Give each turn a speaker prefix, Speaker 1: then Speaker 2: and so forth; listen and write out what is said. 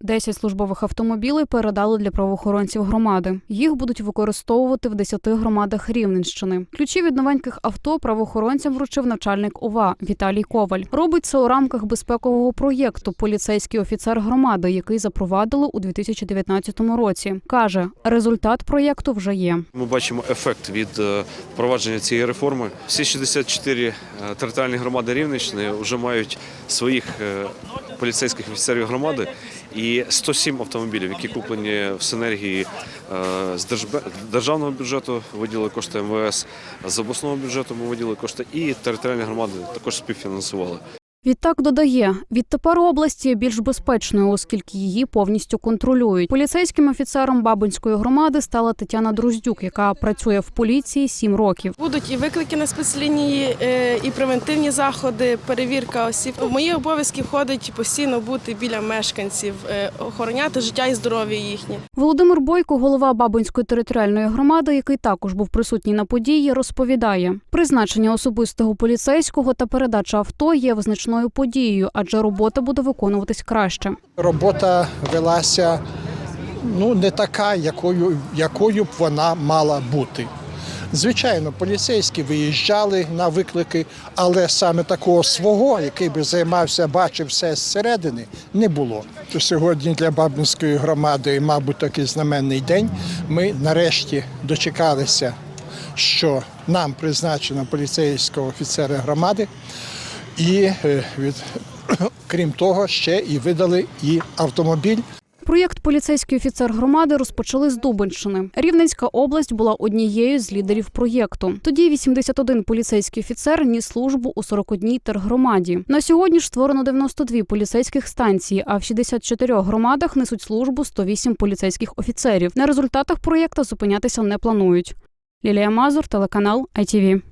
Speaker 1: 10 службових автомобілей передали для правоохоронців громади. Їх будуть використовувати в 10 громадах Рівненщини. Ключі від новеньких авто правоохоронцям вручив начальник ОВА Віталій Коваль. Робить це у рамках безпекового проєкту Поліцейський офіцер громади, який запровадили у 2019 році. каже, результат проєкту вже є.
Speaker 2: Ми бачимо ефект від е, впровадження цієї реформи. Всі 64 е, територіальні громади Рівненщини вже мають своїх е, поліцейських офіцерів громади і 107 автомобілів, які куплені в синергії е, з державного бюджету, виділили кошти МВС, з обласного бюджету ми виділили кошти, і територіальні громади також співфінансували.
Speaker 1: Відтак додає, відтепер область є більш безпечною, оскільки її повністю контролюють. Поліцейським офіцером Бабинської громади стала Тетяна Друздюк, яка працює в поліції сім років.
Speaker 3: Будуть і виклики на спецлінії, е, і превентивні заходи, перевірка осіб. В мої обов'язки входить постійно бути біля мешканців, е, охороняти життя і здоров'я їхнє.
Speaker 1: Володимир Бойко, голова Бабинської територіальної громади, який також був присутній на події, розповідає: призначення особистого поліцейського та передача авто є визначною подією, адже робота буде виконуватись краще.
Speaker 4: робота велася ну, не така, якою, якою б вона мала бути. Звичайно, поліцейські виїжджали на виклики, але саме такого свого, який би займався, бачив все зсередини, не було. Сьогодні для Бабинської громади, мабуть, такий знаменний день. Ми нарешті дочекалися, що нам призначено поліцейського офіцера громади, і е, від крім того, ще і видали і автомобіль.
Speaker 1: Проєкт Поліцейський офіцер громади розпочали з Дубенщини. Рівненська область була однією з лідерів проєкту. Тоді 81 поліцейський офіцер ніс службу у 41 тергромаді. На сьогодні ж створено 92 поліцейських станції, а в 64 громадах несуть службу 108 поліцейських офіцерів. На результатах проєкту зупинятися не планують. Лілія Мазур, телеканал ITV.